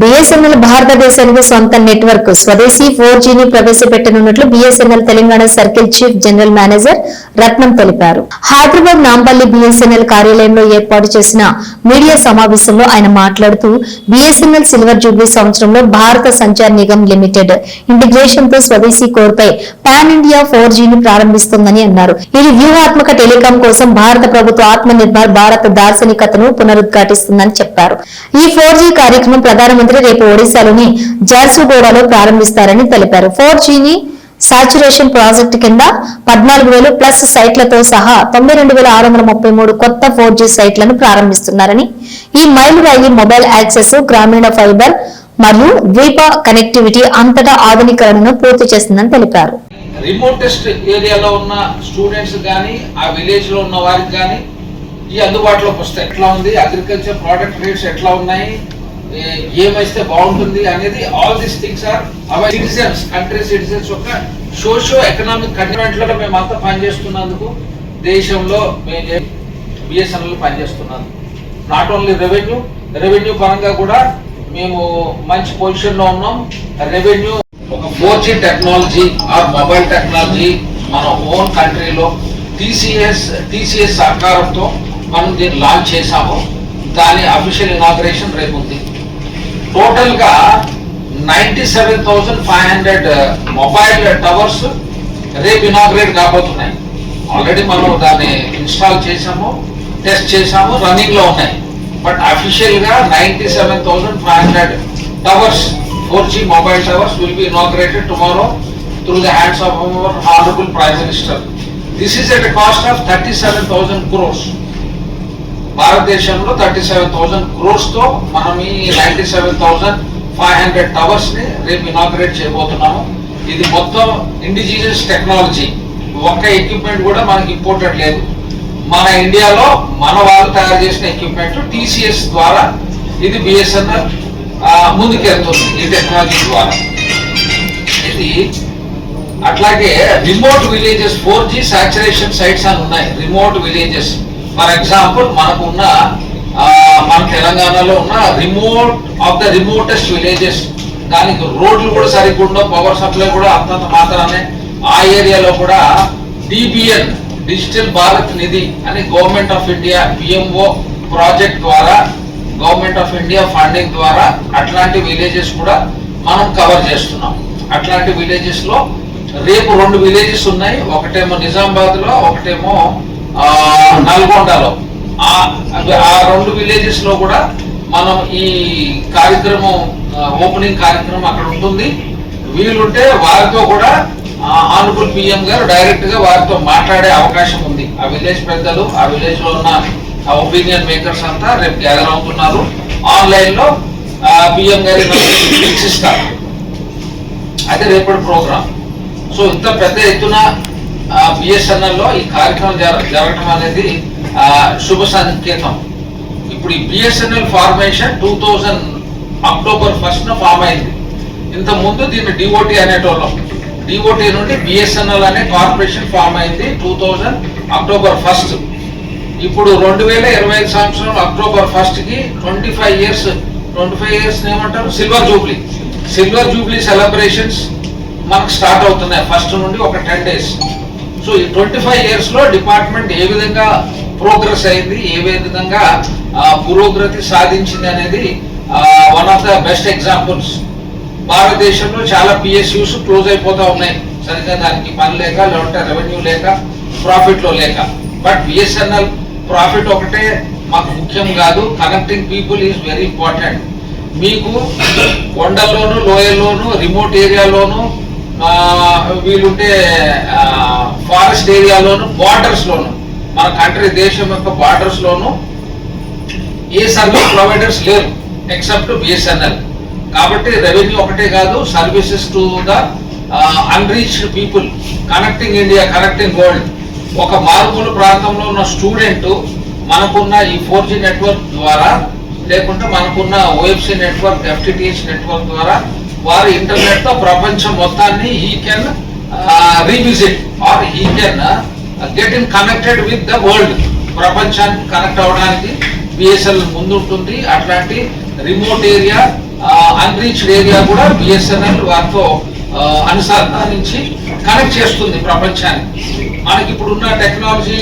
BSNL భారతదేశానికి సొంత network. స్వదేశీ ఫోర్ని ప్రవేశపెట్టనున్నట్లు BSNL Telangana circle chief general manager Ratnam తెలిపారు. హైదరాబాద్ నాంపల్లి బిఎస్ఎన్ఎల్ కార్యాలయంలో ఏర్పాటు చేసిన మీడియా సమావేశంలో ఆయన మాట్లాడుతూ బిఎస్ఎన్ఎల్ సిల్వర్ జూబ్లీ సంవత్సరంలో భారత సంచార్ నిగమ్ లిమిటెడ్ ఇంటిగ్రేషన్తో స్వదేశీ కోర్ పై పాన్ ఇండియా ఫోర్ని ప్రారంభిస్తోందని అన్నారు. ఇది వ్యూహాత్మక టెలికాం కోసం భారత ప్రభుత్వ ఆత్మ నిర్భర్ భారత దార్శనికతను పునరుద్ఘాటిస్తుందని చెప్పారు. ఈ ఫోర్ జీ కార్యక్రమం ప్రధానమంత్రి రేపు ఒడిశాలోని జార్సుగూడలో ప్రారంభిస్తారని తెలిపారు. ఫోర్ జీని సాచురేషన్ ప్రాజెక్టు కింద పద్నాలుగు వేలు ప్లస్ సైట్లతో సహా తొంభై రెండు వేల ఆరు వందల ముప్పై మూడు కొత్త ఫోర్ జీ సైట్లను ప్రారంభిస్తున్నారని ఈ మైలురాయి మొబైల్ యాక్సెస్ గ్రామీణ ఫైబర్ మరియు ద్వీప కనెక్టివిటీ అంతటా ఆధునీకరణను పూర్తి చేస్తుందని తెలిపారు. రిమోటెస్ట్ ఏరియాలో ఉన్న స్టూడెంట్స్ కానీ ఆ విలేజ్లో ఉన్న వారికి కానీ ఈ అందుబాటులోకి వస్తాయి ఎట్లా ఉంది? అగ్రికల్చర్ ప్రోడక్ట్ రేట్స్ ఎట్లా ఉన్నాయి? ఏమైతే బాగుంటుంది అనేది all these things are our citizens country citizens యొక్క సోషో ఎకనామిక్ కంటెంట్లలో మేము అంతా పనిచేస్తున్నందుకు దేశంలో బిఎస్ఎన్ఎల్ పనిచేస్తున్నాను నాట్ ఓన్లీ రెవెన్యూ రెవెన్యూ పరంగా కూడా మేము మంచి పొజిషన్లో ఉన్నాం. రెవెన్యూ ఒక four G technology or mobile technology మన ఓన్ కంట్రీలో టీసీఎస్ టీసీఎస్ సహకారంతో మనం దీన్ని లాంచ్ చేశాము. దాని అఫీషియల్ ఇనాగ్రేషన్ రేపు ఉంది టోటల్గా ninety seven thousand five hundred uh, mobile towers రేపు ఇనాగ్రేట్ కాబోతున్నాయి. ఆల్రెడీ మనం దాన్ని ఇన్స్టాల్ చేసాము టెస్ట్ చేసాము రన్నింగ్లో ఉన్నాయి. బట్ అఫీషియల్గా ninety seven thousand five hundred towers four G mobile towers will be inaugurated tomorrow through the hands of our honourable prime minister this is at cost of thirty seven thousand crores భారతదేశంలో thirty seven thousand క్రోర్స్తో మనం ఈ ninety seven thousand five hundred టవర్స్ని రేపు inaugurate చేయబోతున్నాము. ఇది మొత్తం indigenous technology ఒక్క equipment కూడా మనకి ఇంపోర్టెడ్ లేదు. మన ఇండియాలో మన వాళ్ళు తయారు చేసిన ఎక్విప్మెంట్ టీసీఎస్ ద్వారా ఇది బిఎస్ఎన్ఎల్ ముందుకెళ్తుంది ఈ టెక్నాలజీ ద్వారా. ఇది అట్లాగే remote villages four G saturation sites అని ఉన్నాయి. రిమోట్ విలేజెస్ ఫర్ ఎగ్జాంపుల్ మనకున్న ఉన్న మన తెలంగాణలో ఉన్న remote of the remotest villages. దానికి రోడ్లు కూడా సరిగ్గా ఉండవు పవర్ సప్లై కూడా అంతంత మాత్రమే ఆ ఏరియాలో కూడా డిబిఎన్ డిజిటల్ భారత్ నిధి అని government of India PMO project ద్వారా గవర్నమెంట్ ఆఫ్ ఇండియా ఫండింగ్ ద్వారా అట్లాంటి విలేజెస్ కూడా మనం కవర్ చేస్తున్నాం. అట్లాంటి విలేజెస్లో రేపు రెండు విలేజెస్ ఉన్నాయి. ఒకటేమో నిజామాబాద్లో ఒకటేమో నల్గొండలో. ఆ ఆ రెండు విలేజెస్లో కూడా మనం ఈ కార్యక్రమం ఓపెనింగ్ కార్యక్రమం అక్కడ ఉంటుంది. వీలుంటే వారితో కూడా ఆనరబుల్ పిఎం గారు డైరెక్ట్గా వారితో మాట్లాడే అవకాశం ఉంది. ఆ విలేజ్ పెద్దలు ఆ విలేజ్లో ఉన్న ఒపీనియన్ మేకర్స్ అంతా రేపు గ్యాదర్ అవుతున్నారు. ఆన్లైన్లో పిఎం గారి వీక్షిస్తారు అయితే రేపటి ప్రోగ్రామ్ సో ఇంత పెద్ద ఎత్తున బిఎస్ఎన్ఎల్లో ఈ కార్యక్రమం జర- జరగడం అనేది శుభ సంకేతం. ఇప్పుడు ఈ BSNL formation two thousand October first form అయింది. ఇంత ముందు దీన్ని డిఓటి అనేటోళ్ళం. డిఓటి నుండి బిఎస్ఎన్ఎల్ అనే కార్పొరేషన్ ఫామ్ అయింది టూ థౌజండ్ అక్టోబర్ ఫస్ట్. ఇప్పుడు రెండు వేల ఇరవై ఐదు సంవత్సరం అక్టోబర్ ఫస్ట్కి twenty five years twenty five years ఏమంటారు? Silver jubilee. Silver jubilee celebrations మనకు స్టార్ట్ అవుతున్నాయి ఫస్ట్ నుండి ఒక టెన్ డేస్. సో ఈ ట్వంటీ ఫైవ్ ఇయర్స్లో డిపార్ట్మెంట్ ఏ విధంగా ప్రోగ్రెస్ అయింది ఏ విధంగా పురోగతి సాధించింది అనేది one of the best examples భారతదేశంలో చాలా పిఎస్యూస్ క్లోజ్ అయిపోతా ఉన్నాయి. సరిగ్గా దానికి పని లేక లేదంటే రెవెన్యూ లేక ప్రాఫిట్లో లేక. బట్ బిఎస్ఎన్ఎల్ ప్రాఫిట్ ఒకటే మాకు ముఖ్యం కాదు. Connecting people is very important మీకు కొండల్లోను లోయల్లోను రిమోట్ ఏరియాలోను వీలుంటే ఫారెస్ట్ ఏరియాలోను బార్డర్స్ లోను మన కంట్రీ దేశం యొక్క బార్డర్స్ లోను ఏ సర్వీస్ ప్రొవైడర్స్ లేరు ఎక్సెప్ట్ బిఎస్ఎన్ఎల్ కాబట్టి రెవెన్యూ ఒకటే కాదు services to the unreached people connecting India connecting world ఒక మారుమూల ప్రాంతంలో ఉన్న స్టూడెంట్ మనకున్న ఈ ఫోర్ జీ నెట్వర్క్ ద్వారా లేకుంటే మనకున్న ఓఎఫ్సి నెట్వర్క్ ఎఫ్టిటిహెచ్ నెట్వర్క్ ద్వారా వారి ఇంటర్నెట్తో ప్రపంచం మొత్తాన్ని ఈ can revisit or he can get in connected with the world ప్రపంచానికి కనెక్ట్ అవడానికి బిఎస్ఎల్ ముందుంటుంది. అట్లాంటి రిమోట్ ఏరియా అన్రీచ్డ్ ఏరియా కూడా బిఎస్ఎన్ఎల్ వారితో అనుసంధానించి కనెక్ట్ చేస్తుంది ప్రపంచాన్ని మనకి ఇప్పుడున్న టెక్నాలజీ